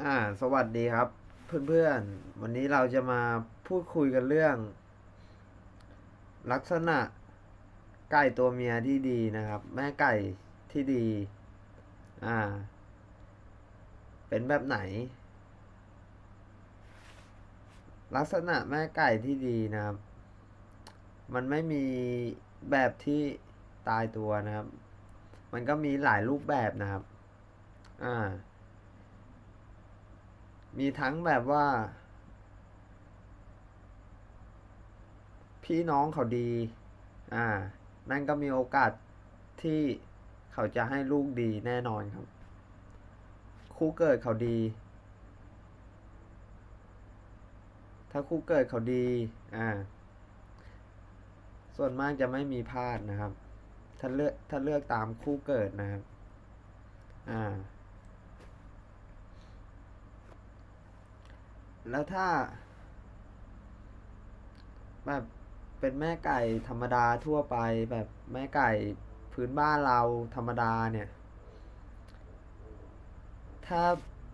อ่า สวัสดีครับ เพื่อนๆ วันนี้เราจะมาพูดคุยกันเรื่อง ลักษณะไก่ตัวเมียที่ดีนะครับ แม่ไก่ที่ดี อ่า เป็นแบบไหน ลักษณะแม่ไก่ที่ดีนะครับ มันไม่มีแบบที่ตายตัวนะครับ มันก็มีหลายรูปแบบนะครับ อ่า มีทั้งแบบว่า พี่น้องเขาดี อ่า นั่นก็มีโอกาสที่เขาจะให้ลูกดีแน่นอนครับ คู่เกิดเขาดี ถ้าคู่เกิดเขาดี อ่า ส่วนมากจะไม่มีพลาดนะครับ ถ้าเลือกถ้าเลือกตามคู่เกิดนะครับ อ่า แล้วถ้า แบบเป็นแม่ไก่ธรรมดาทั่วไป แบบแม่ไก่พื้นบ้านเราธรรมดาเนี่ย ถ้า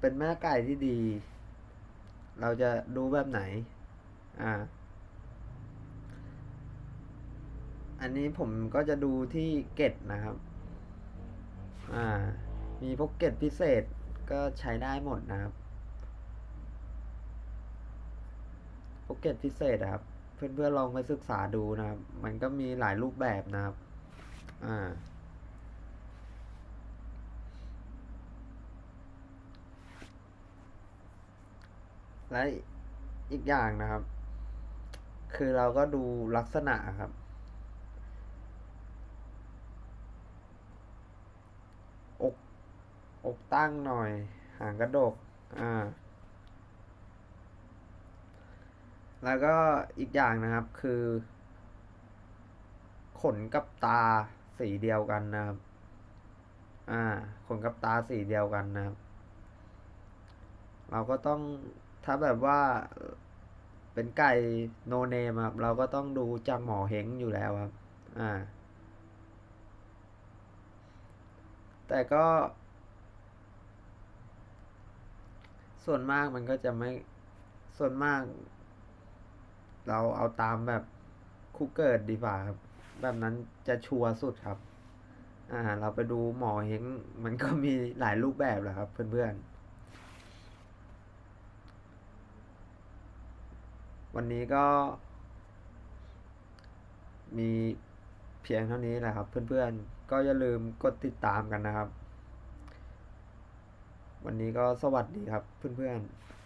เป็นแม่ไก่ที่ดี เราจะดูแบบไหน อ่า อันนี้ผมก็จะดูที่เกตนะครับ อ่า มีพวกเกตพิเศษก็ใช้ได้หมดนะครับ โปร เกตพิเศษอะครับ เพื่อนๆลองไปศึกษาดูนะครับ มันก็มีหลายรูปแบบนะครับ อ่า และอีกอย่างนะครับ คือเราก็ดูลักษณะครับอกอกตั้งหน่อย หางกระดก อ่า แล้วก็อีกอย่างนะครับคือ ขนกับตาสีเดียวกันนะครับ อ่า ขนกับตาสีเดียวกันนะครับ เราก็ต้องถ้าแบบว่าเป็นไก่โนเนมครับ เราก็ต้องดูจากหมอเฮงอยู่แล้วครับ อ่า แต่ก็ ส่วนมากมันก็จะไม่ส่วนมาก เราเอาตามแบบคู่เกิดดีกว่าครับ แบบนั้นจะชัวร์สุดครับ อ่า เราไปดูหมอเฮงมันก็มีหลายรูปแบบแหละครับเพื่อนๆ วันนี้ก็ มีเพียงเท่านี้แหละครับ เพื่อนๆ ก็อย่าลืมกดติดตามกันนะครับ วันนี้ก็สวัสดีครับเพื่อนๆ